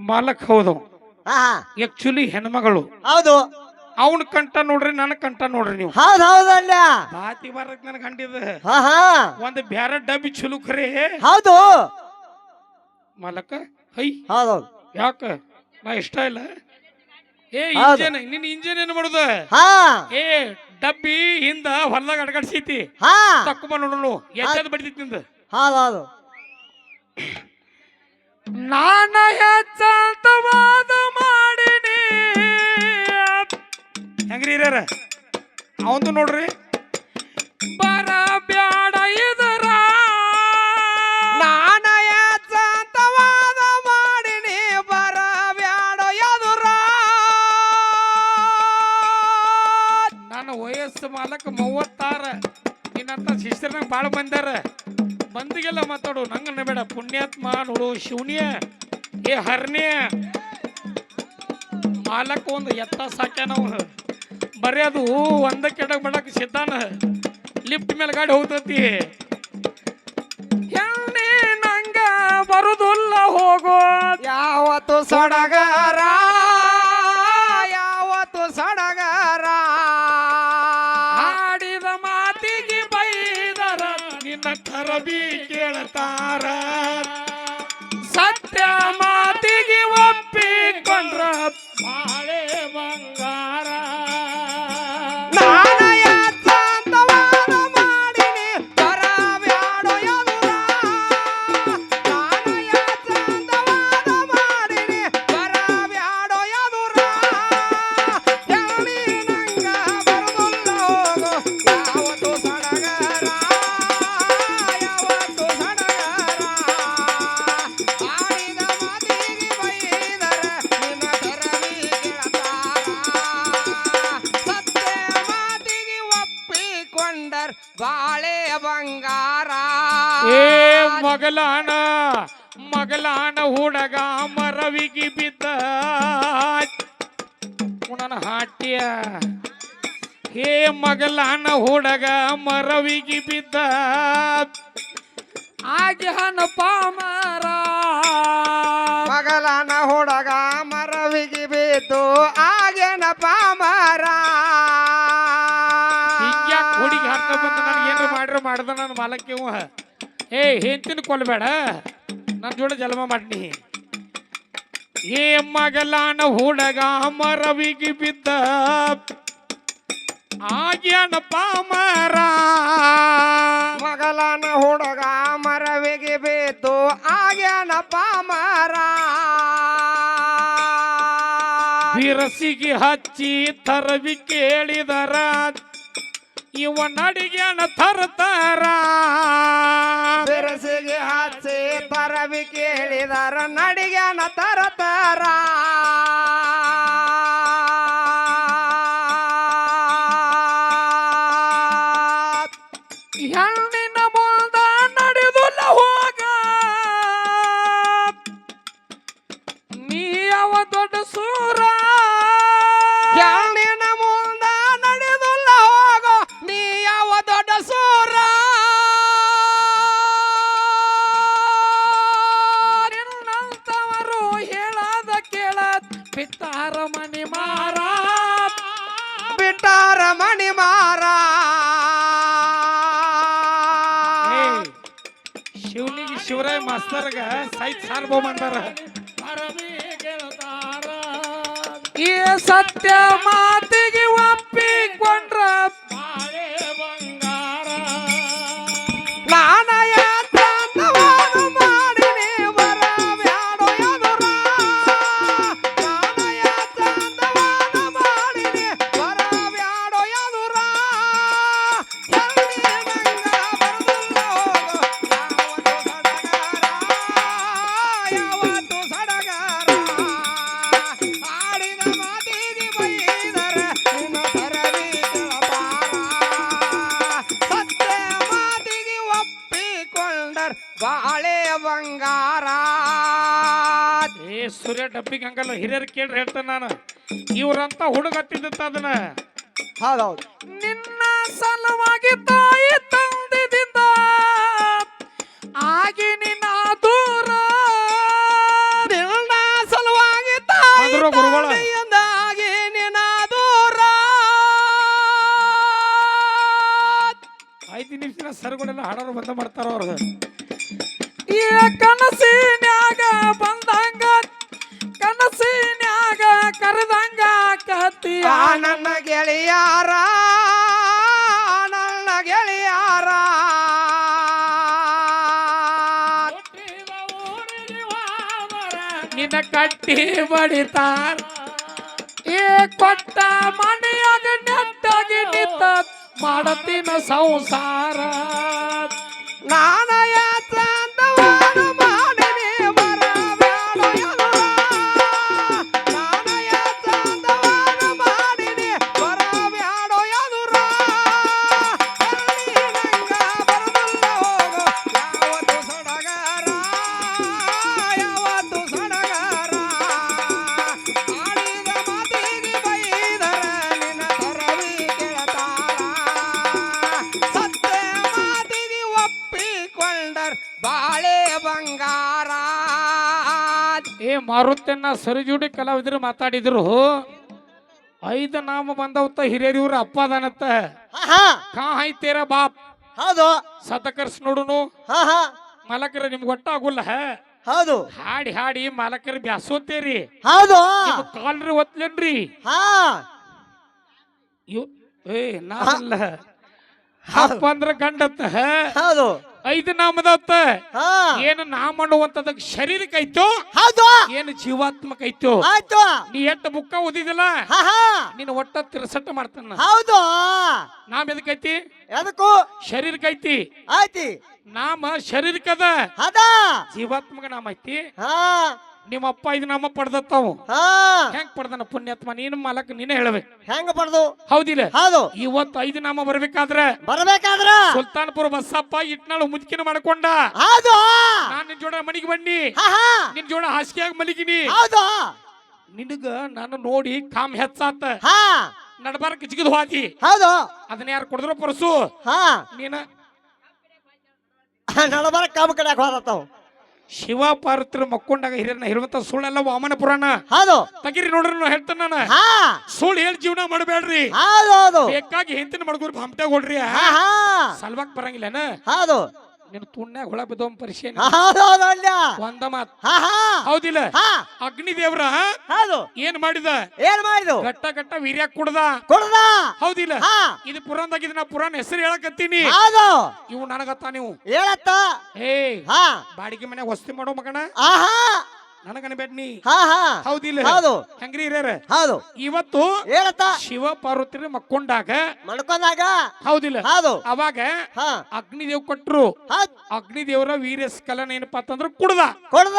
ಮಾಲಕ್ ಹೌದು ಹಾ ಹಾ. ಆಕ್ಚುಲಿ ಹೆಣ್ಮಗಳು. ಹೌದು. ಅವನ್ ಕಂಠ ನೋಡ್ರಿ ನನ್ನ ಕಂಠ ನೋಡ್ರಿ ನೀವು. ಹೌದು ಹೌದಲ್ಲ ಬಾತಿ ಬರಕ್ ನನಗೆ ಕಂಡಿದ ಹಾ ಹಾ. ಒಂದ್ ಬ್ಯಾರ ಡಬ್ಬಿ ಚಲೋ ಖರೆ. ಹೌದು. ಮಾಲಕ ಹೈ. ಹೌದು. ಯಾಕ? ನಾ ಇಷ್ಟ ಇಲ್ಲ. ಏ ಹೌದು. ಇಂಜನ್ ನಿನ್ನ ಇಂಜನ್ ಏನ್ ಮಾಡುದ? ಹಾ. ಏ ಡಬ್ಬಿ ಹಿಂದ ಹೊಲ್ದಾಗ ಅಡಗಡ್ಸೈತಿ. ಹಾ. ತಕ್ಕೊಂಬ ನೋಡೋಣ ಎಚ್ಚದ ಬಡಿತೈತಿ ನಿಂದ. ಹೌದು ಹೌದು. ನಾನ ಹೆಚ್ಚಂತವಾದ ಮಾಡಿನಿ. ಹೆಂಗ್ರಿ ಹಿರಿಯರ? ಅವಂದು ನೋಡ್ರಿ. ಬರ ಬ್ಯಾಡ ಇದರ. ನಾನ ಯಾಚಂತವಾದ ಮಾಡಿನಿ, ಬರ ಬ್ಯಾಡ ಎದುರ. ನನ್ನ ವಯಸ್ಸು ಮಾಲಕ ಮೂವತ್ತಾರ. ನಿನ್ನಂತ ಶಿಷ್ಯರ್ನಾಗ ಭಾಳ ಬಂದಾರ. ಬಂದಿಗೆಲ್ಲ ಮಾತಾಡು. ನಂಗನ್ನ ಬೇಡ. ಪುಣ್ಯಾತ್ಮ ನೋಡು, ಶಿವನಿಯ. ಏ ಹರ್ನಿಯ. ಮಾಲಕ್ಕ ಒಂದು ಎತ್ತ ಸಾಕ್ಯಾನ ಅವನು. ಬರೀ ಅದು ಒಂದ ಕೆಡಕ್ ಬಿಡಕ್ ಸಿದ್ಧಾನ. ಲಿಫ್ಟ್ ಮೇಲೆ ಗಾಡಿ ಹೋಗ್ತತಿ. ಹೆಣ್ಣೆ ನಂಗ ಬರುದುಲ್ಲ ಹೋಗೋ. ಯಾವತ್ತು ಸಡಗರ para ಏ ಮಗಲಾನ ಮಗಲಾನ ಹುಡಗ ಮರವಿಗಿ ಬಿದ್ದ. ಉಣನ ಹಾಟ್ಯ. ಹೇ ಮಗಲಾನ ಹುಡಗ ಮರವಿಗಿ ಬಿದ್ದ. ಆಗ್ಯಾನ ಪಾಮರ ಮಗಲಾನ ಹುಡುಗ ಮರವಿಗಿ ಬಿದ್ದು ಆಗೇನ ಪಾಮರ ಹುಡುಗಿ ಮಾಡ್ರಿ ನನಗೆ ಮಾಡ್ದ ನನ್ನ ಮಾಲಕ್ಕೆ ಏ ಹೆಂತಿನ ಕೊಲ್ಬೇಡ. ನನ್ನ ಜೋಡ ಜನ್ಮ ಮಾಡ್ನಿ. ಏ ಮಗಲಾನ ಹುಡಗ ಮರವಿಗೆ ಬಿದ್ದ. ಆಗ್ಯಾನ ಪಾಮರ ಮಗಲಾನ ಹುಡುಗ ಮರವಿಗೆ ಬಿದ್ದು ಆಗ್ಯಾನಪ್ಪ ಪಾಮರ ಬಿರಸಿಗೆ ಹಚ್ಚಿ ತರವಿ ಕೇಳಿದರ. ಇವ ನಡಿಗೆನ ತರ್ತಾರ ಬೆರಸಿಗೆ ಹಚ್ಚಿ ಪರವಿ ಕೇಳಿದಾರ ನಡಿಗೆನ ತರತರ ಮಾಸ್ತರ್ಗ ಸೈತ್ ಸಾರ್ಬೋಮ್ ಅಂತಾರ ಈ ಸತ್ಯ ಮಾತಿಗೆ ಕೇಳ್ರಿ ಹೇಳ್ತೇನೆ ನಾನು. ಇವರಂತ ಹುಡುಗತ್ತಿದ್ದಂತ ಅದನ್ನ? ಹೌದೌದು. ನಿನ್ನ ಸಲುವಾಗಿ ತಾಯಿ ತಂದಿದ್ದ ಆಗಿ ನಿನ್ನ ದೂರ ನಿನ್ನ ಸಲುವಾಗಿ ತಾಯಿ ನಿನ್ನ ದೂರ. ಐದು ನಿಮಿಷ ಸರ್ಗಳೆಲ್ಲ ಹಾಡೋರು ಬಂದ ಮಾಡ್ತಾರ ಅವ್ರದ್ದು ಈ ಕನಸಿನ್ಯಾಗ ಬಂದ ಕರೆದಂಗ ಕತ್ತಿಯ ನನ್ನ ಗೆಳೆಯಾರ ನನ್ನ ಗೆಳೆಯಾರ. ನಿನ್ನ ಕಟ್ಟಿ ಬಡಿತಾರ. ಏ ಕೊಟ್ಟ ಮನೆಯಾಗ ನೆಟ್ಟಾಗಿ ನಿಂತ ಮಾಡತಿನ ಸಂಸಾರ. ನಾನಯ ಚಂದವಾನ ಮಾರುತನ್ನ ಸರಿಜೋಡಿ ಕಲಾವಿದರು ಮಾತಾಡಿದ್ರು. ಐದು ನಾಮ ಬಂದವತ್ತ ಹಿರಿಯರು ಇವ್ರ ಅಪ್ಪ ಅದಾನತ್ತ. ಕಾ ಐತೇರ ಬಾಪ್. ಹೌದು. ಸತಕರ್ಸ್ ನೋಡುನು. ಮಲಕರ ನಿಮ್ಗೆ ಒಟ್ಟ ಆಗುಲ್ಲ. ಹೌದು. ಹಾಡಿ ಹಾಡಿ ಮಾಲಕರ ಬ್ಯಾಸೋತೇರಿ. ಹೌದು. ಕಾಲ್ರಿ ಇವ್ ಏ ನಾನಲ್ಲ. ಅಪ್ಪ ಅಂದ್ರ ಗಂಡತ್ತ. ಹೌದು. ಐದು ನಾಮದತ್ತ ಹಾ. ಏನು ನಾಮ ಅನ್ನುವಂಥದಕ್ಕೆ ಶರೀರಕ್ಕೆ ಐತೋ? ಹೌದು. ಏನು ಜೀವಾತ್ಮಕ ಐತೋ? ಆಯ್ತು. ನೀ ಎಟ್ಟ ಬುಕ್ಕ ಓದಿದಿಲ್ಲ? ಹಾ ಹಾ. ನೀನು ಒಟ್ಟ ತಿರ್ಸಟ್ಟ ಮಾಡ್ತಾನ. ಹೌದು. ನಾಮ ಎದಕ್ಕೈತಿ ಎದಕ್ಕೂ? ಶರೀರಕ್ಕೈತಿ ಆಯ್ತಿ. ನಾಮ ಶರೀರಕ್ಕದ ಅದ ಜೀವಾತ್ಮಕ ನಾಮ ಐತಿ. ಹಾ. ನಿಮ್ಮ ಅಪ್ಪ ಇದು ನಾಮ ಪಡೆದತ್ತಾವು. ಹಾ. ಹೆಂಗ್ ಪಡ್ದನ ಪುಣ್ಯಾತ್ಮ? ನೀನು ಮಾಲಕ್ ನೀನೇ ಹೇಳ್ಬೇಕು ಹೆಂಗ ಪಡ್ದು? ಹೌದಿಲ್ಲ. ಹೌದು. ಇವತ್ತು ಐದು ನಾಮ ಬರ್ಬೇಕಾದ್ರೆ ಬರಬೇಕಾದ್ರೆ? ಸುಲ್ತಾನ್ಪುರ ಬಸ್ಸಪ್ಪ ಇಟ್ನಾಳು ಮುದುಕಿನ ಮಾಡ್ಕೊಂಡ. ಹೌದು. ನಾನು ನಿನ್ ಜೋಡ ಮನಿಗೆ ಬನ್ನಿ. ಹಾ ಹಾ. ನಿನ್ ಜೋಡ ಹಾಸಿಗೆಯಾಗಿ ಮಲಗಿನಿ. ಹೌದು. ನಿನಗ ನಾನು ನೋಡಿ ಕಾಮ್ ಹೆಚ್ಚಾತ. ಹಾ. ನಡಬಾರ ಜಿಗಿದು ಹೋದಿ. ಹೌದು. ಅದನ್ನ ಯಾರು ಕೊಡಿದ್ರು ಪರಸು. ಹಾ. ನೀನ ನಡಬಾರ ಕಾಮ ಕಡೆ ಹೋದತ್ತಾವ? ಶಿವ ಪಾರ್ವತಿ ಮಕ್ಕೊಂಡಾಗ ಹಿರಿಯನ್ನ ಹೇಳುವಂತ ಸುಳ್ಳೆಲ್ಲ ವಾಮನ ಪುರಾಣ. ಹೌದು. ತಗಿರಿ ನೋಡ್ರಿ ನಾ ಹೇಳ್ತೇನೆ ನಾನು. ಹಾ. ಸುಳ್ಳು ಹೇಳಿ ಜೀವನ ಮಾಡಬೇಡ್ರಿ. ಹೌದು ಹೌದು. ಬೇಕಾಗಿ ಹೆಂತಿನ ಮಡಗುರ್ ಭಾಮಟ್ಯಾಗ ಹೊಡ್ರಿ. ಹಾ ಹಾ. ಸಲ್ವಾಕ್ ಬರಂಗಿಲ್ಲನ? ಹೌದು. ನಿನ್ ತುಣ್ಯಾಗ ಹೊಳ ಬಿದ್ದವ್ ಪರಿಶೀನ ಒಂದ ಮಾತ್. ಹೌದಿಲ್ಲ? ಹಾ. ಅಗ್ನಿ ದೇವ್ರ ಏನ್ ಮಾಡಿದ? ಏನ್ ಮಾಡಿದ ಗಟ್ಟ ಗಟ್ಟ ವೀರ್ಯ ಕುಡ್ದ. ಕುಡ್ದ. ಹೌದಿಲ್ಲ? ಹಾ. ಇದು ಪುರಾಣ ಇದು ನಾ ಪುರಾಣ ಹೆಸರು ಹೇಳಕತ್ತೀನಿ. ಇವು ನನಗತ್ತ ನೀವು? ಹೇಳತ್ತ. ಹೇ ಹಾ. ಬಾಡಿಗೆ ಮನೆ ವಸ್ತಿ ಮಾಡೋ ಮಗಣ ಆಹಾ. ನನಗನ್ಬೇಡ್ ನೀ ಹಾ. ಹಾ ಹೌದಿಲ್ಲ ಹೌದು. ಹೆಂಗ್ರಿ ಹಿರಿಯರ? ಹೌದು. ಇವತ್ತು ಹೇಳತ್ತ? ಶಿವ ಪಾರ್ವತಿ ಮಕ್ಕೊಂಡಾಗ ಮಡ್ಕೊಂಡಾಗ ಹೌದಿಲ್ಲ ಹೌದು. ಅವಾಗ ಹಾ. ಅಗ್ನಿದೇವ್ ಕೊಟ್ರು. ಅಗ್ನಿ ಅಗ್ನಿದೇವರ ವೀರ್ಯ ಸ್ಕಲನ ಏನಪ್ಪಾ ಅಂತಂದ್ರ ಕುಡ್ದ. ಕೊಡ್ದ.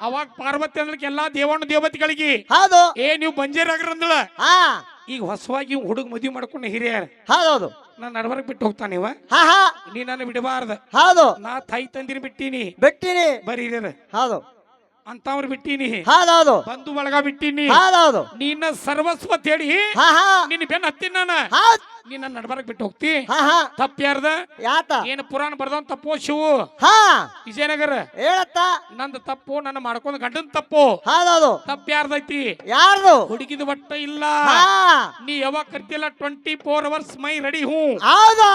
ಅವಾಗ ಪಾರ್ವತಿ ಅಂದ್ರೆ ಎಲ್ಲಾ ದೇವಣ್ಣ ದೇವತೆಗಳಿಗೆ ಹೌದು. ಏ ನೀವು ಬಂಜೇರಾಗ್ರಂದಳ ಹಾ. ಈಗ ಹೊಸವಾಗಿ ಹುಡುಗ ಮದುವೆ ಮಾಡ್ಕೊಂಡ ಹಿರಿಯರ್. ಹೌದೌದು. ನಾನು ನಡವರ್ಕ್ ಬಿಟ್ಟು ಹೋಗ್ತಾನೆ ಇವ. ಹಾ ಹಾ. ನೀ ನಾನು ಬಿಡಬಾರ್ದ. ಹೌದು. ನಾ ತಾಯಿ ತಂದಿರಿ ಬಿಟ್ಟಿನಿ. ಬಿಟ್ಟಿನಿ. ಬರೀ ಹಿರಿಯರ್. ಹೌದು. ಅಂತವ್ರು ಬಿಟ್ಟೀನಿ. ಹೌದೌದು. ಬಂದು ಬಳಗ ಬಿಟ್ಟೀನಿ. ಹೌದೌದು. ನಿನ್ನ ಸರ್ವಸ್ವ ತೇಡಿ ಹಾ ಹಾ. ನಿನ್ನ ಬೆನ್ನ ಹತ್ತಿನ ನಾನು. ನೀನ್ ನನ್ನ ನಡ್ಬರ್ಕ್ ಬಿಟ್ಟು ಹೋಗ್ತಿ? ಹಾ ಹಾ. ತಪ್ಪ ಯಾರ್ದ? ಯಾತ? ಏನು ಪುರಾಣ ಬರ್ದವನ್ ತಪ್ಪು ಶಿವು. ಹಾ. ವಿಜಯನಗರ. ಹೇಳತ್ತ? ನಂದು ತಪ್ಪು ನನ್ನ ಮಾಡ್ಕೊಂಡ್ ಗಂಡನ್ ತಪ್ಪು. ಹೌದೌದು. ತಪ್ಪ ಯಾರ್ದೈತಿ? ಯಾರ್ದು? ಹುಡುಗಿದ ಬಟ್ಟ ಇಲ್ಲ. ಹಾ. ನೀ ಯಾವಾಗ ಕರ್ತಿಲ್ಲ twenty four hours my ready ಹೂ. ಹೌದು?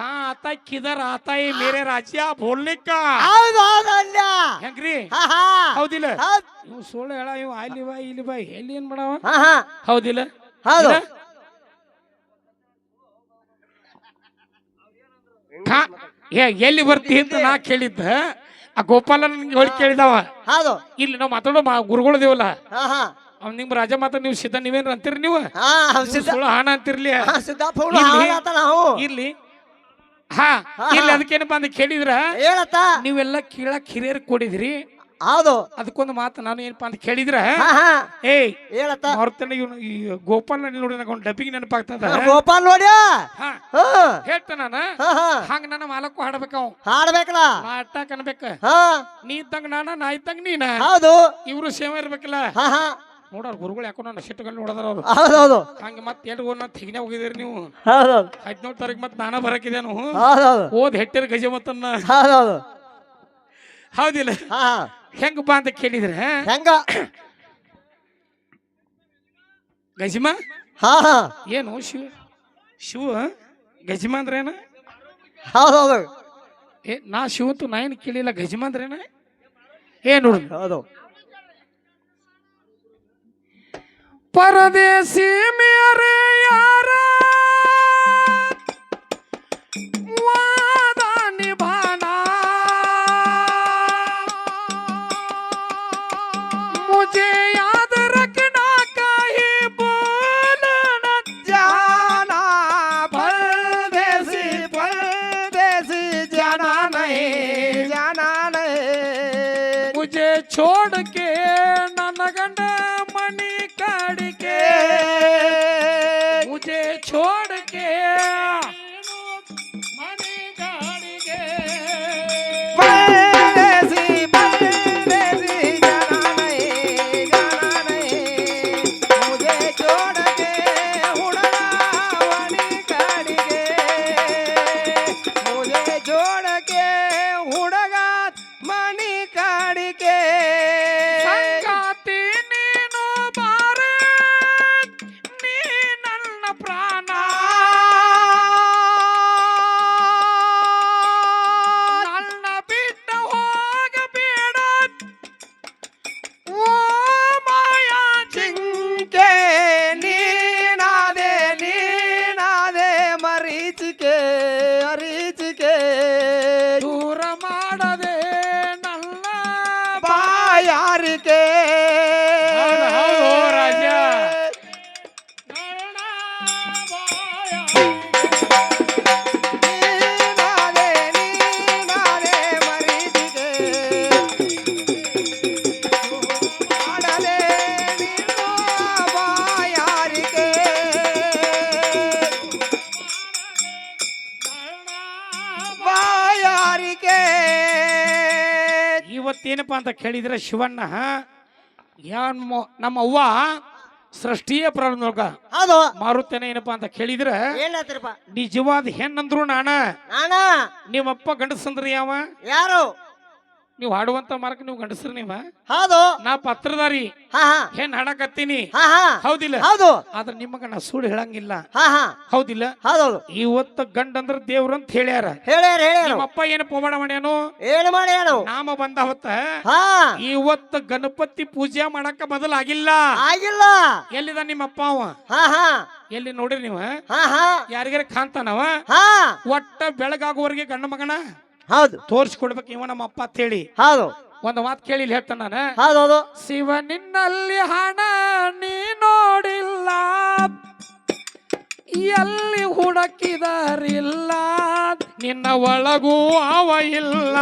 ಹಾ ಆತ ಕಿದರ್ ಆತ ಮೇರೆ ರಾಜ್ಯ ಬೋಲ್ನಿಕ್ಕ ಹೌದು ಹೌದು ಅಲ್ಲ ಹೆಂಗ್ರಿ? ಹಾ ಹಾ. ಹೌದಿಲ್ಲ? ಹೌದ್. ಇವ್ ಸುಳ್ಳು ಹೇಳ ಇವ್ ಅಲ್ಲಿ ಬಾ ಇಲ್ಲಿ ಬಾ ಎಲ್ಲಿ ಏನ್ ಮಾಡವ? ಹಾ ಹಾ. ಹೌದಿಲ್ಲ? ಹೌದು. ಇಲ್ಲ? ಕಾ- ಏ ಎಲ್ಲಿ ಬರ್ತಿ ಅಂತ ನಾ ಕೇಳಿದ್ದ. ಆ ಗೋಪಾಲ ನನ್ಗೆ ಹೇಳಿ ಕೇಳಿದವ. ಹೌದು. ಇಲ್ಲಿ ನಾವು ಮಾತಾಡೋ ಮಾ ಗುರುಗಳಿದೇವಲ್ಲ ಹಾ ಹಾ. ಅವ್ನು ನಿಮ್ ರಾಜ ಮಾತ ನೀವು ಸಿದ್ಧ ನೀವೇನ್ರ ಅಂತೀರಿ ನೀವು? ಹಾ ನೀವು ಸಿದ್ಧ. ಸುಳ್ಳು ಹಾನ ಅಂತಿರ್ಲಿ. ಹಾ, ಇಲ್ಲಿ- ಹಾಳಾತ ನಾವು. ಹಾ ಹಾ, ಇಲ್ಲಿ ಹಾ. ಅದಕ್ಕೇನಪ್ಪ ಅಂತ ಕೇಳಿದ್ರ? ಹೇಳತ್ತ? ನೀವೆಲ್ಲ ಕೀಳಕ್ ಹಿರಿಯರ್ ಕೊಡಿದ್ರಿ. ಹೌದು. ಅದಕ್ಕೊಂದು ಮಾತು ನಾನು ಏನಪ್ಪಾ ಅಂತ ಕೇಳಿದ್ರೆ ಏಯ್ ಹೇಳತ್ತ ಹೊರತನ ಇವನು ಈ ಗೋಪಾಲ್ ನೋಡಿ ನನಗೆ ಒಂದು ಡಬ್ಬಿಗೆ ನೆನಪಾಗ್ತದ? ಗೋಪಾಲ್ ನೋಡಿ. ಹೇಳ್ತ ನಾನ. ಹಂಗ ನನ್ನ ಮಾಲಕ್ಕೂ ಹಾಡ್ಬೇಕ ಅವ್ ಹಾಡ್ಬೇಕಲ್ಲ. ನಾ ಅಟ್ಟಾಕ್ ಅನ್ಬೇಕ. ಹಾ. ನೀ ಇದ್ದಂಗ ನಾನ ನಾ ಇದ್ದಂಗ ನೀನ. ಹೌದು. ಇವ್ರು ಸೇವೆ ಇರ್ಬೇಕಲ್ಲ. ಹಾ ಹಾ. ನೋಡೋರ್ ಗುರುಗಳು ಯಾಕೋ ನನ್ನ ಸಿಟ್ಟುಗಳು ನೋಡದ್ರ ಅವ್ರು. ಹೌದೌದು. ಹಂಗ ಮತ್ತೆ ಎರಡು ಹೋಗಿ ನಾ ತೆಗಿನೇ ಹೋಗಿದ್ದೀರಿ ನೀವು. ಹೌದೌದು. ಹದಿನೇಳು ತಾರೀಕು ಮತ್ತೆ ನಾನ ಬರಕಿದೇನು ಹೌದೌದು. ಓದ್ ಹೆಟ್ಟಿರ ಹೌದು ಹೌದು ಹೌದಿಲ್ಲ. ಹಾ. ಹಾ ಹೆಂಗ ಬಾ ಅಂತ ಕೇಳಿದ್ರೆ ಹೆಂಗ? ಗಜಮ ಹಾ ಹಾ. ಏನು ಶಿವ ಶಿವ ಗಜಿಮ ಅಂದ್ರೆ ಏನ? ಹೌದೌದು. ಏ ನಾ ಶಿವಂತು ನಾ ಏನು ಕೇಳಿಲ್ಲ ಗಜಮಂದ್ರೇನ ಏ ನೋಡು. ಹೌದು. ಪರದೇಸಿ ಮೇರೆ ছোট ಕೇಳಿದ್ರೆ ಶಿವಣ್ಣ ಯಾನ್ ನಮ್ಮ ಅವ್ವ ಸೃಷ್ಟಿಯ ಪ್ರಾರಂಭ ಹೌದು. ಮಾರುತ್ತೇನೆ ಏನಪ್ಪಾ ಅಂತ ಕೇಳಿದ್ರೆ ನಿಜವಾದ ಹೆಣ್ಣಂದ್ರು ನಾನ. ನಾನ? ನಿಮ್ಮಪ್ಪ ಗಂಡಸಂದ್ರ ಯಾವ ಯಾರು? ನೀವು ಹಾಡುವಂತ ಮಾರ್ಕ್ ನೀವು ಗಂಡಸ್ರ ನೀವ? ಹೌದು. ನಾ ಪತ್ರದಾರಿ ಹಾ ಹಾ. ಹೆಣ್ ಹಾಡಕತ್ತೀನಿ. ಹಾ ಹಾ. ಹೌದಿಲ್ಲ? ಹೌದು. ಆದ್ರೆ ನಿಮಗ ನಾ ಸುಳ್ಳು ಹೇಳಂಗಿಲ್ಲ. ಹಾ ಹಾ. ಹೌದಿಲ್ಲ? ಹೌದೌದು. ಇವತ್ತ ಗಂಡಂದ್ರ ದೇವ್ರ ಅಂತ ಹೇಳ್ಯಾರ. ಹೇಳ್ಯಾರ ಹೇಳ್ಯಾರ. ನಿಮ್ಮಪ್ಪ ಏನು ಪವಾಡ ಮಾಡ್ಯಾನು? ಏನು ಮಾಡಿ ಹೇಳು ನಾಮ ಬಂದ ಹೊತ್ತ ಹಾ. ಇವತ್ತ ಗಣಪತಿ ಪೂಜೆ ಮಾಡಕ ಬದಲಾಗಿಲ್ಲ. ಆಗಿಲ್ಲ. ಎಲ್ಲಿದ ನಿಮ್ಮಪ್ಪ ಅವ? ಹಾ ಹಾ. ಎಲ್ಲಿ ನೋಡ್ರಿ ನೀವ? ಹಾ ಹಾ. ಯಾರಿಗಾರ ಕಾಂತಾನವ ಹಾ. ಒಟ್ಟ ಬೆಳಗಾಗುವವರೆಗೆ ಗಂಡ ಮಗನ? ಹೌದು. ತೋರಿಸ್ಕೊಡ್ಬೇಕು ಇವ ನಮ್ಮ ಅಪ್ಪ ಅಂತ ಹೇಳಿ. ಹೌದು. ಒಂದು ಮಾತು ಕೇಳಿ ಇಲ್ಲಿ ಹೇಳ್ತಾನ ನಾನು. ಹೌದು ಶಿವ ನಿನ್ನಲ್ಲಿ ಹಣ ನೀ ನೋಡಿಲ್ಲ. ಎಲ್ಲಿ ಹುಡುಕಿದರಿಲ್ಲ. ನಿನ್ನ ಒಳಗೂ ಅವ ಇಲ್ಲ.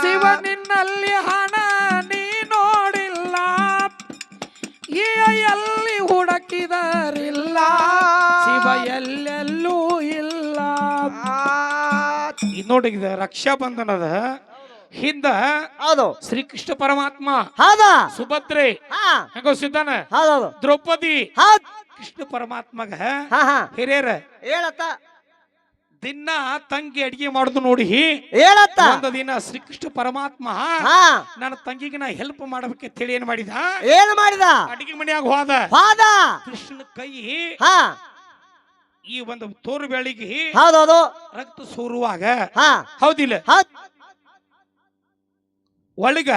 ಶಿವ ನಿನ್ನಲ್ಲಿ ಹಣ ನೀ ನೋಡಿಲ್ಲ. ಈ ಎಲ್ಲಿ ಹುಡುಕಿದರಿಲ್ಲ. ಶಿವ ಎಲ್ಲೆಲ್ಲೂ ಇಲ್ಲ. ಇದು ನೋಡಿ ಇದು ರಕ್ಷಾ ಬಂಧನದ ಹಿಂದ ಹೌದು. ಶ್ರೀಕೃಷ್ಣ ಪರಮಾತ್ಮ. ಹೌದಾ. ಸುಭದ್ರೆ. ಹೆಂಗೋ ಹೌದೌದು ದ್ರೌಪದಿ. ಹೌದ್. ಕೃಷ್ಣ ಪರಮಾತ್ಮಗ ಹಾ ಹಾ. ಹಿರಿಯರ. ಹೇಳತ್ತ. ದಿನ ತಂಗಿ ಅಡಿಗೆ ಮಾಡುದು ನೋಡಿ. ಹೇಳತ್ತ. ಒಂದು ದಿನ ಶ್ರೀಕೃಷ್ಣ ಪರಮಾತ್ಮ ಹಾ. ನನ್ನ ತಂಗಿಗೆ ನಾ ಹೆಲ್ಪ್ ಮಾಡಬೇಕು ತಿಳಿ ಏನ್ ಮಾಡಿದ? ಏನು ಮಾಡಿದ? ಅಡಿಗೆ ಮನೆಯಾಗ ಹೋದ. ಕೃಷ್ಣ ಕೃಷ್ಣನ ಕೈ ಹಾ. ಈ ಒಂದು ತೋರು ಬೆಳಿಗ್ಗೆ ಹೌದೌದು. ರಕ್ತ ಸೋರುವಾಗ. ಹಾ. ಹೌದಿಲ್ಲ? ಹೌದ್. ಒಳಗ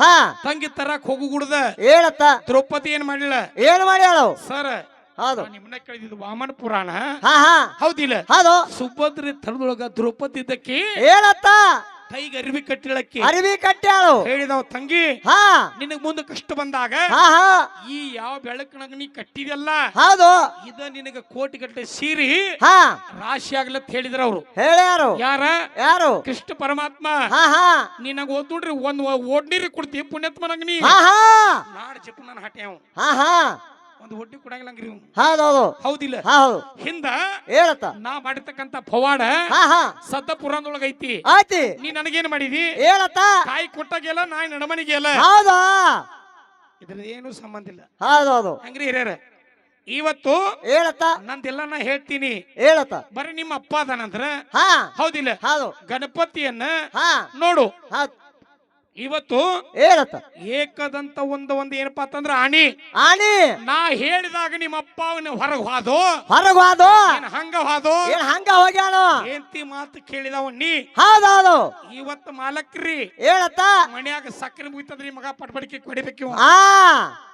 ಹಾ. ತಂಗಿ ತರಕ್ ಹೋಗು ಗುಡ್ದ ಹೇಳತ್ತ. ದ್ರೌಪದಿ ಏನ್ ಮಾಡಿಲ್ಲ ಏನ್ ಮಾಡಿ ಹೇಳು ಸರ್ ಹೌದು. ನಿಮ್ಮನ್ನ ಕೇಳಿದ್ದು ವಾಮನ ಪುರಾಣ. ಹಾ ಹಾ. ಹೌದಿಲ್ಲ? ಹೌದು. ಸುಭದ್ರಿ ತರದೊಳಗ ದ್ರೌಪದಿ ಇದಕ್ಕೆ ಹೇಳತ್ತ. ಕೈಗೆ ಅರಿವಿ ಕಟ್ಟಿಳಕ್ಕೆ ಅರಿವಿ ಕಟ್ಟಾಳು ಹೇಳಿ ನಾವು ತಂಗಿ ಹಾ. ನಿನಗ್ ಮುಂದೆ ಕಷ್ಟ ಬಂದಾಗ ಹಾ ಹಾ. ಈ ಯಾವ ಬೆಳಕಿನಾಗ ನೀ ಕಟ್ಟಿದಲ್ಲ ಹೌದು. ಇದ ನಿನಗ ಕೋಟಿ ಗಟ್ಟೆ ಸೀರಿ ಹಾ. ರಾಶಿ ಆಗ್ಲತ್ ಹೇಳಿದ್ರ ಅವ್ರು. ಹೇಳ್ಯಾರು. ಯಾರ? ಯಾರು? ಕೃಷ್ಣ ಪರಮಾತ್ಮ. ಹಾ ಹಾ. ನಿನಗ ಓದ್ ನೋಡ್ರಿ ಒಂದ್ ಓಡ್ನೀರಿ ಕೊಡ್ತಿ ಪುಣ್ಯತ್ಮನಂಗ ನೀ. ಹಾ ಹಾ. ನಾಡ್ ಚಿಪ್ಪ ನಾನು ಹಟ್ಟೆ ಅವ ಹಾ ಹಾ. ಒಂದು ಕೊಡಂಗಿಲ್ಲಂಗ್ರಿ ಇವ್ನು. ಹೌದೌದು ಹೌದಿಲ್ಲ. ಹೌದು. ಹಿಂದ ಹೇಳತ್ತ. ನಾ ಮಾಡಿರ್ತಕ್ಕಂತ ಪವಾಡ ಹಾ ಹಾ. ಸದ್ದ ಪುರಾಣದೊಳಗ ಐತಿ ಆಯ್ತಿ. ನೀ ನನಗೇನ್ ಮಾಡಿದಿ? ಹೇಳತ್ತ. ಕಾಯಿ ಕೊಟ್ಟಾಗೆಲ್ಲ ನಾಯಿ ನಡಮನಿಗೆಲ್ಲ ಹೌದಾ. ಇದ್ರ ಏನು ಸಂಬಂಧ ಇಲ್ಲ. ಹೌದೌದು ಹಂಗ್ರಿ ಹಿರಿಯರ ಇವತ್ತು ಹೇಳತ್ತ. ನಂದೆಲ್ಲ ನಾ ಹೇಳ್ತೀನಿ. ಹೇಳತ್ತ. ಬರೀ ನಿಮ್ಮ ಅಪ್ಪ ಅದಾನಂದ್ರ? ಹಾ. ಹೌದಿಲ್ಲ. ಹೌದು. ಗಣಪತಿಯನ್ನ ಹಾ. ನೋಡು. ಹೌದ್. ಇವತ್ತು ಏನತ್ತ ಏಕದಂತ ಒಂದು ಒಂದು ಏನಪ್ಪಾ ಅಂತಂದ್ರ ಆಣಿ. ಆಣಿ. ನಾ ಹೇಳಿದಾಗ ನಿಮ್ಮ ಅಪ್ಪ ಅವನ ಹೊರಗೆ ಹೋದು? ಹೊರಗ್ ಹೋದು? ಹಂಗ ಹೋದು? ಏನ್ ಹಂಗ ಹೋಗ್ಯಾನ? ಏಂತಿ ಮಾತು ಕೇಳಿದವ ನೀ. ಹೌದೌದು. ಇವತ್ತು ಮಾಲಕ್ರಿ. ಹೇಳತ್ತ ಮನ್ಯಾಗ ಸಕ್ಕರೆ ಮುಗಿತದ್ರಿ ಮಗ ಪಟ್ಪಡಿಕೆ ಕೊಡಿಬೇಕು. ಆ.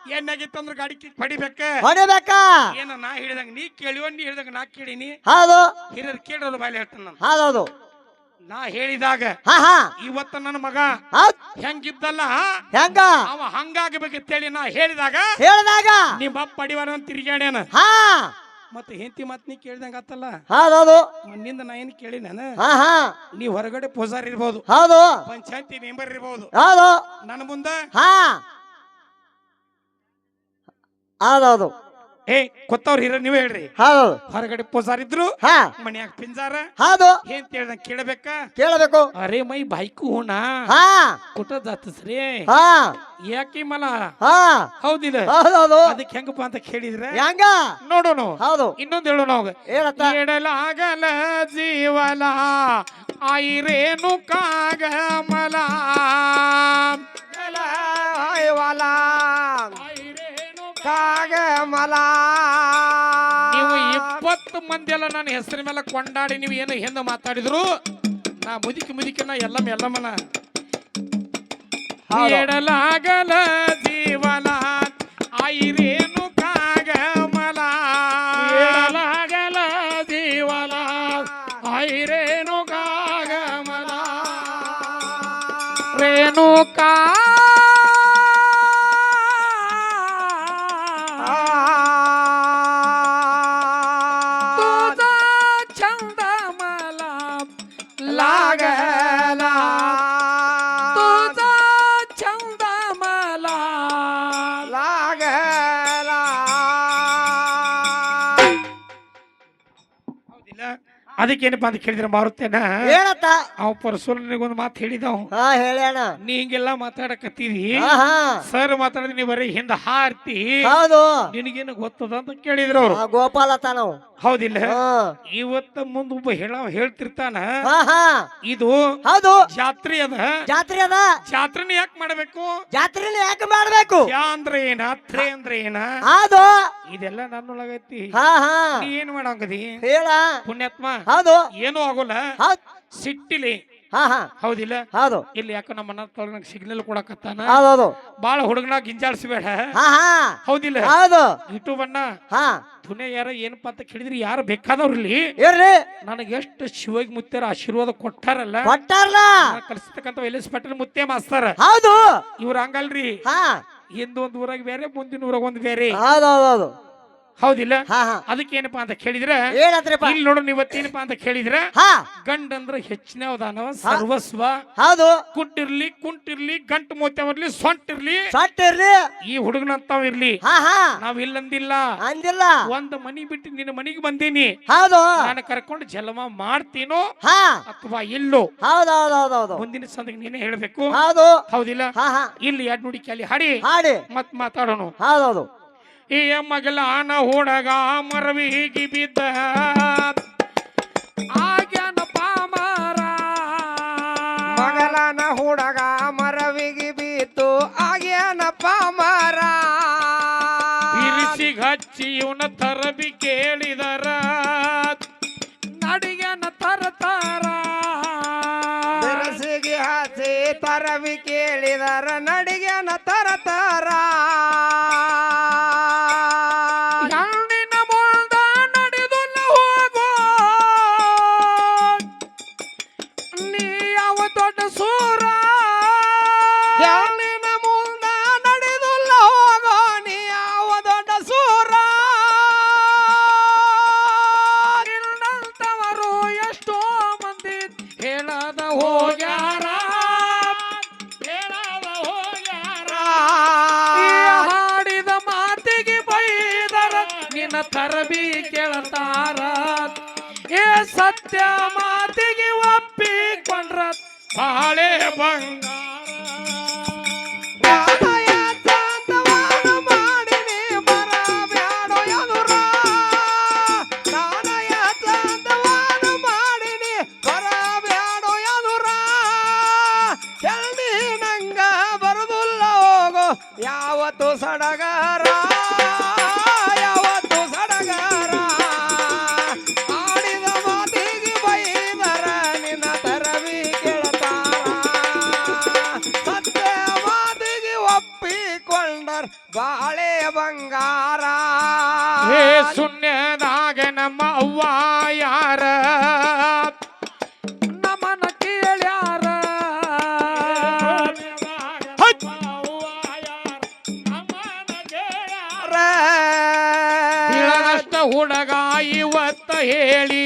ಏನಾಗಿತ್ತಂದ್ರ ಗಾಡಿ ಕಿಕ್ ಹೊಡಿಬೇಕ ಹೊಡಿಬೇಕ? ಏನ ನಾ ಹೇಳಿದಂಗ ನೀ ಕೇಳಿವ ನೀ ಹೇಳಿದಂಗ ನಾ ಕೇಳಿನಿ. ಹೌದು. ಹಿರಿಯರು ಕೇಳೋರು ಬಾಯಿ ಹೇಳ್ತಾನ ಹೌದೌದು. ನಾ ಹೇಳಿದಾಗ ಹಾ ಹಾ. ಇವತ್ತ ನನ್ನ ಮಗ ಹೌದ್. ಹೆಂಗಿದ್ದಲ್ಲ? ಹೆಂಗ? ಅವ ಹಂಗಾಗಬೇಕಂತೇಳಿ ನಾ ಹೇಳಿದಾಗ ಹೇಳಿದಾಗ? ನಿಮ್ಮ ಅಪ್ಪ ಅಡಿವಾರ ಅಂತ ಹಾ. ಮತ್ತೆ ಹೆಂಡತಿ ಮತ್ ನೀ ಕೇಳ್ದಂಗ ಆತಲ್ಲ? ಹೌದೌದು. ಮಣ್ಣಿಂದ ನಾ ಏನು ಕೇಳಿ ನಾನು? ಹಾ ಹಾ. ನೀ ಹೊರಗಡೆ ಪೂಜಾರಿ ಇರ್ಬೋದು. ಹೌದು. ಪಂಚಾಯತಿ ಮೆಂಬರ್ ಇರ್ಬೋದು. ಹೌದು. ನನ್ನ ಮುಂದೆ? ಹಾ. ಹೌದೌದು. ಏ ಕೊತ್ತವ್ರ ಹಿರ ನೀವೇ ಹೇಳ್ರಿ. ಹೌದು. ಹೊರಗಡೆ ಪೂಜಾರ್ ಇದ್ರು ಹಾ. ಮನ್ಯಾಗ ಪಿಂಜಾರ. ಹೌದು. ಏನ್ ಹೇಳ್ದಂಗ ಕೇಳಬೇಕ? ಕೇಳಬೇಕು. ಅರೆ ಮೈ ಬಾಯ್ಕು ಹೂಣ ಹಾ. ಕುಟ ಜಾತಸ್ರಿ. ಹಾ. ಯಾಕೆ ಮಲ? ಹಾ. ಹೌದಿಲ್ಲ. ಹೌದೌದು. ಅದಕ್ಕೆ ಹೆಂಗಪ್ಪ ಅಂತ ಕೇಳಿದ್ರೆ ಹೆಂಗ? ನೋಡೋಣ ಹೌದು. ಇನ್ನೊಂದು ಹೇಳೋಣ ಅವಾಗ. ಹೇಳತ್ತ ಎಡಲಾಗಲ ಜೀವಲ ಐರೇನು ಕಾಗಮಲ ಐರೇನು ಕಾಗಮಲ ನೀವು ಇಪ್ಪತ್ತು ಮಂದಿ ಎಲ್ಲ ನನ್ನ ಹೆಸರಿನ ಮೇಲೆ ಕೊಂಡಾಡಿ ನೀವು ಏನು ಹಿಂದೆ ಮಾತಾಡಿದ್ರು? ನಾ ಮುದುಕಿ ಮುದುಕಿನ ಎಲ್ಲ ಎಲ್ಲಮ್ಮನ. ಹೌದು. ಎಡಲಾಗಲ ಜೀವನ. ಐರೇನು ಅದಕ್ಕೇನಪ್ಪ ಅಂತ ಕೇಳಿದ್ರೆ ಮಾರುತ್ತೇನ? ಹೇಳತ್ತ ಅವ ಮಾತು ಹೇಳಿದವ. ಹಾ ಹೇಳ್ಯಾಣ ನೀ ಹಿಂಗೆಲ್ಲ ಮಾತಾಡಕತ್ತೀರಿ? ಹಾ ಹಾ. ಸರ್ ಮಾತಾಡಿದ್ರೆ ನೀ ಬರೀ ಹಿಂದ ಹಾರ್ತಿ. ಹೌದು. ನಿನಗೇನು ಗೊತ್ತದ ಅಂತ ಕೇಳಿದ್ರು ಅವ್ರು. ಆ, ಗೋಪಾಲ ತಾನವ್ ಹೌದಿಲ್ಲ? ಹಾ. ಇವತ್ತ ಮುಂದ ಒಬ್ಬ ಹೇಳ ಹೇಳ್ತಿರ್ತಾನ. ಹಾ ಹಾ. ಇದು ಹೌದು. ಜಾತ್ರೆ ಅದ. ಜಾತ್ರೆ ಅದ. ಜಾತ್ರೆನ ಯಾಕೆ ಮಾಡಬೇಕು? ಜಾತ್ರೆನ ಯಾಕೆ ಮಾಡ್ಬೇಕು? ಯಾ ಅಂದ್ರೆ ಏನ? ತ್ರೇ ಅಂದ್ರೆ ಏನ? ಹೌದು. ಇದೆಲ್ಲ ನನ್ನೊಳಗೈತಿ. ಹಾ ಹಾ. ನೀ ಏನ್ ಮಾಡಂಗದಿ? ಹೇಳ. ಪುಣ್ಯಾತ್ಮ? ಹೌದು. ಏನು ಆಗೋಲ್ಲ. ಹೌದ್. ಸಿಟ್ಟಿಲಿ. ಹಾ ಹಾ. ಹೌದಿಲ್ಲ? ಹೌದು. ಇಲ್ಲಿ ಯಾಕೋ ನಮ್ಮ ಮನ ತೊಳಗ ಸಿಗ್ನಲ್ ಕೊಡಕತ್ತಾನ? ಬಾಳ ಹುಡುಗನ ಗಿಂಜಾಡ್ಸ್ಬೇಡ ಹಾ ಹಾ. ಹೌದಿಲ್ಲ? ಹೌದು. ಯೂಟ್ಯೂಬ್ ಅಣ್ಣ ಹಾ. ಯಾರ ಏನಪ್ಪಾ ಅಂತ ಕೇಳಿದ್ರಿ ಯಾರು ಬೇಕಾದವ್ರಲ್ಲಿ ಇರ್ರಿ ನನಗೆ ಎಷ್ಟು ಶಿವಗ್ ಮುತ್ಯಾರ ಆಶೀರ್ವಾದ ಕೊಟ್ಟಾರಲ್ಲ? ಕೊಟ್ಟಾರಲ್ಲ. ಕಲಿಸ್ತಕ್ಕಂಥ ಎಲ್ ಎಸ್ ಪಟೇಲ್ ಮುತ್ತೆ ಮಾಸ್ತಾರ. ಹೌದು. ಇವ್ರ ಹಂಗಲ್ರಿ. ಹಾ. ಹಿಂದ್ ಒಂದ್ ಊರಾಗ ಬೇರೆ ಮುಂದಿನ ಊರಾಗ ಒಂದ್ ಬೇರೆ. ಹೌದೌದೌದು ಹೌದಿಲ್ಲ? ಹಾ ಹಾ. ಅದಕ್ಕೆ ಏನಪ್ಪಾ ಅಂತ ಕೇಳಿದ್ರೆ ಏನತ್ರಿಪ್ಪ ಇಲ್ಲಿ ನೋಡೋಣ ಇವತ್ತೇನಪ್ಪಾ ಅಂತ ಕೇಳಿದ್ರೆ ಹಾ. ಗಂಡಂದ್ರ ಹೆಚ್ಚಿನ ಅವದಾನವ ಸರ್ವಸ್ವ. ಹೌದು. ಕುಟ್ಟಿರ್ಲಿ ಕುಂಟಿರ್ಲಿ ಗಂಟು ಮೋತ್ಯವರ್ಲಿ ಸೊಂಟಿರ್ಲಿ. ಸೊಂಟಿರ್ಲಿ. ಇರ್ಲಿ ಈ ಹುಡುಗನಂತಾವ್ ಇರ್ಲಿ. ಹಾ ಹಾ. ನಾವ್ ಇಲ್ಲಂದಿಲ್ಲ. ಅಂದಿಲ್ಲ. ಒಂದ್ ಮನಿ ಬಿಟ್ಟು ನಿನ್ನ ಮನಿಗೆ ಬಂದೀನಿ. ಹೌದು. ನಾನು ಕರ್ಕೊಂಡು ಜಲಮ ಮಾಡ್ತೀನೋ ಹಾ. ಅಥವಾ ಇಲ್ಲೋ? ಹೌದು ಮುಂದಿನ ಸಂದಿಗೆ ನೀನೇ ಹೇಳ್ಬೇಕು. ಹೌದು. ಹೌದಿಲ್ಲ? ಹಾ ಹಾ. ಇಲ್ಲಿ ಎರಡು ನುಡಿ ಕೇಳಿ ಹಾಡಿ. ಹಾಡಿ. ಮತ್ ಮಾತಾಡೋಣ ಹೌದೌದು. ಈ ಮಗಲ ಆನ ಹುಡಗ ಮರವಿಗಿ ಬಿದ್ದ. ಆಗ್ಯಾನ ಪಾಮರ. ಮಗಲಾನ ಹುಡುಗ ಮರವಿಗಿ ಬೀತು ಆಗ್ಯಾನಪ್ಪ ಮರ ಬಿರಿಸಿಗ್ ಹಚ್ಚಿ ಇವನ ತರಬಿ ಕೇಳಿದರ. ಮಾತಿಗೆ ಒಪ್ಪಿಕೊಂಡ್ರ ಬಾಳೆ ಬಂಗಾರ. ಹೇಳಿ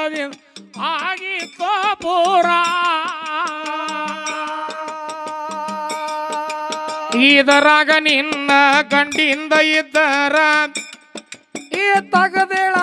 ಆಗಿ ಆಗಿತ್ತೋ ಪೂರ ಇದರಾಗ ನಿನ್ನ ಕಂಡಿಂದ ಇದ್ದರ ಈ ತಗದೇಳ